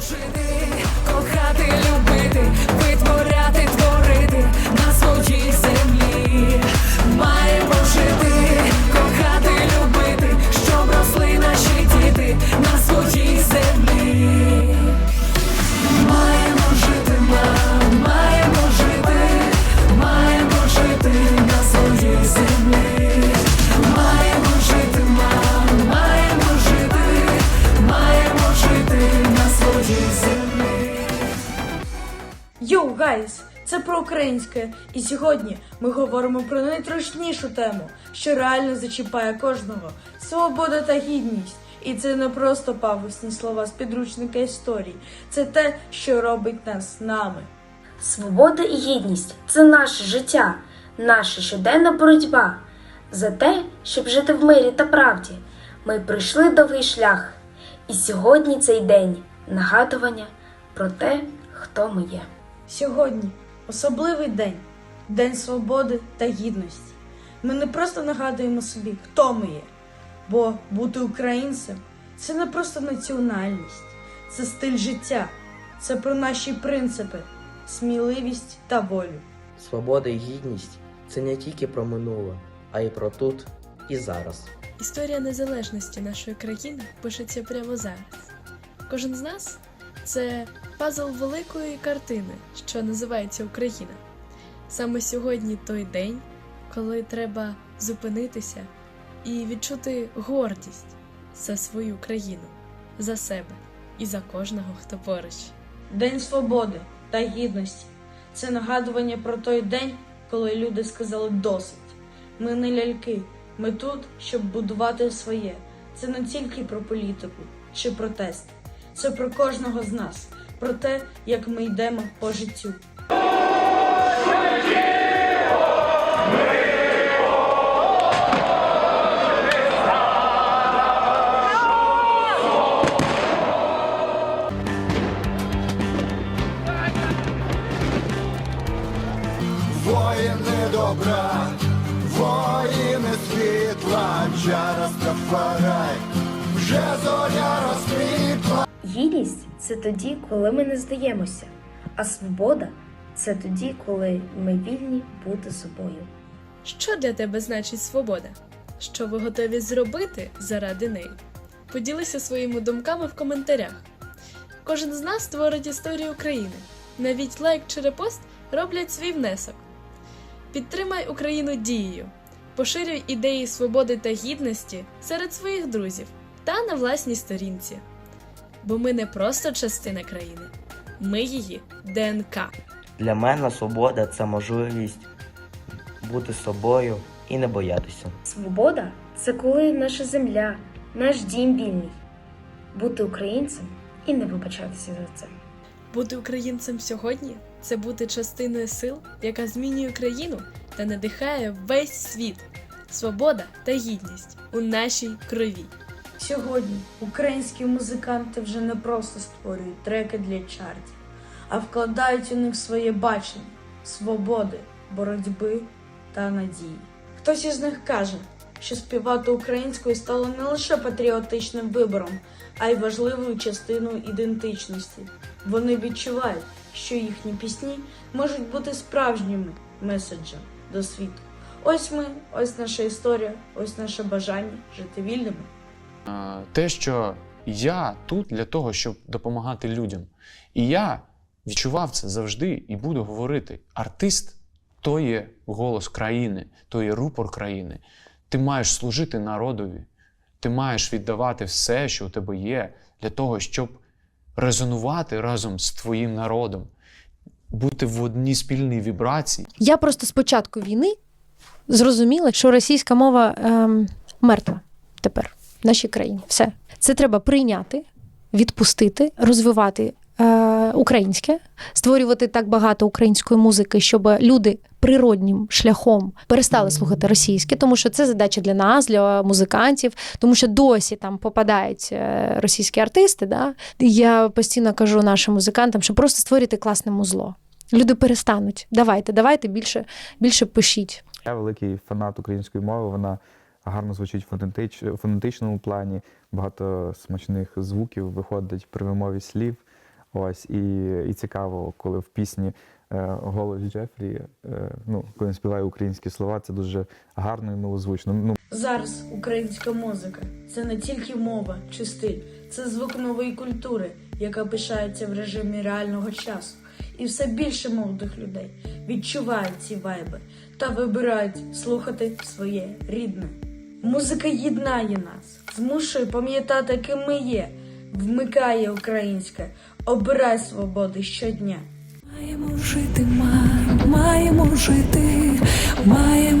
жити, кохати, любити, Йоу, гайс! Це про українське, і сьогодні ми говоримо про найтрушнішу тему, що реально зачіпає кожного свобода та гідність. І це не просто пафосні слова з підручника історії, це те, що робить нас нами. Свобода і гідність це наше життя, наша щоденна боротьба. За те, щоб жити в мирі та правді, ми пройшли довгий шлях. І сьогодні цей день нагадування про те, хто ми є. Сьогодні особливий день, День свободи та гідності. Ми не просто нагадуємо собі, хто ми є, бо бути українцем це не просто національність, це стиль життя, це про наші принципи, сміливість та волю. Свобода і гідність це не тільки про минуле, а й про тут і зараз. Історія незалежності нашої країни пишеться прямо зараз. Кожен з нас це пазл великої картини, що називається Україна. Саме сьогодні той день, коли треба зупинитися і відчути гордість за свою країну, за себе і за кожного, хто поруч. День свободи та гідності це нагадування про той день, коли люди сказали досить. Ми не ляльки, ми тут, щоб будувати своє. Це не тільки про політику чи протести, це про кожного з нас, про те, як ми йдемо по життю. Воїни добра, воїни світла, Джара Стафарай, вже зоря розквітла. Гідність це тоді, коли ми не здаємося, а свобода це тоді, коли ми вільні бути собою. Що для тебе значить свобода? Що ви готові зробити заради неї? Поділися своїми думками в коментарях. Кожен з нас створить історію України. Навіть лайк чи репост роблять свій внесок. Підтримай Україну дією, поширюй ідеї свободи та гідності серед своїх друзів та на власній сторінці. Бо ми не просто частина країни, ми її ДНК. Для мене свобода це можливість бути собою і не боятися. Свобода це коли наша земля, наш дім вільний. Бути українцем і не вибачатися за це. Бути українцем сьогодні це бути частиною сил, яка змінює країну та надихає весь світ. Свобода та гідність у нашій крові. Сьогодні українські музиканти вже не просто створюють треки для чартів, а вкладають у них своє бачення, свободи, боротьби та надії. Хтось із них каже, що співати українською стало не лише патріотичним вибором, а й важливою частиною ідентичності. Вони відчувають, що їхні пісні можуть бути справжніми меседжем до світу. Ось ми, ось наша історія, ось наше бажання жити вільними. Те, що я тут для того, щоб допомагати людям. І я відчував це завжди і буду говорити: артист то є голос країни, то є рупор країни. Ти маєш служити народові, ти маєш віддавати все, що у тебе є, для того, щоб резонувати разом з твоїм народом, бути в одній спільній вібрації. Я просто з початку війни зрозуміла, що російська мова ем, мертва тепер в нашій країні. Все. Це треба прийняти, відпустити, розвивати е, українське, створювати так багато української музики, щоб люди природнім шляхом перестали слухати російське, тому що це задача для нас, для музикантів, тому що досі там попадають е, російські артисти. Да? Я постійно кажу нашим музикантам, що просто створюйте класне музло. Люди перестануть. Давайте, давайте більше, більше пишіть. Я великий фанат української мови. Вона гарно звучить фонетич- фонетичному плані. Багато смачних звуків виходить при вимові слів. Ось і, і цікаво, коли в пісні е, голос Джефрі, е, ну коли він співає українські слова, це дуже гарно і милозвучно. Ну Зараз українська музика це не тільки мова чи стиль, це звук нової культури, яка пишається в режимі реального часу. І все більше молодих людей відчувають ці вайби та вибирають слухати своє рідне. Музика єднає нас, змушує пам'ятати, ким ми є, вмикає українське, обирай свободи щодня. Маємо жити, маємо жити, маємо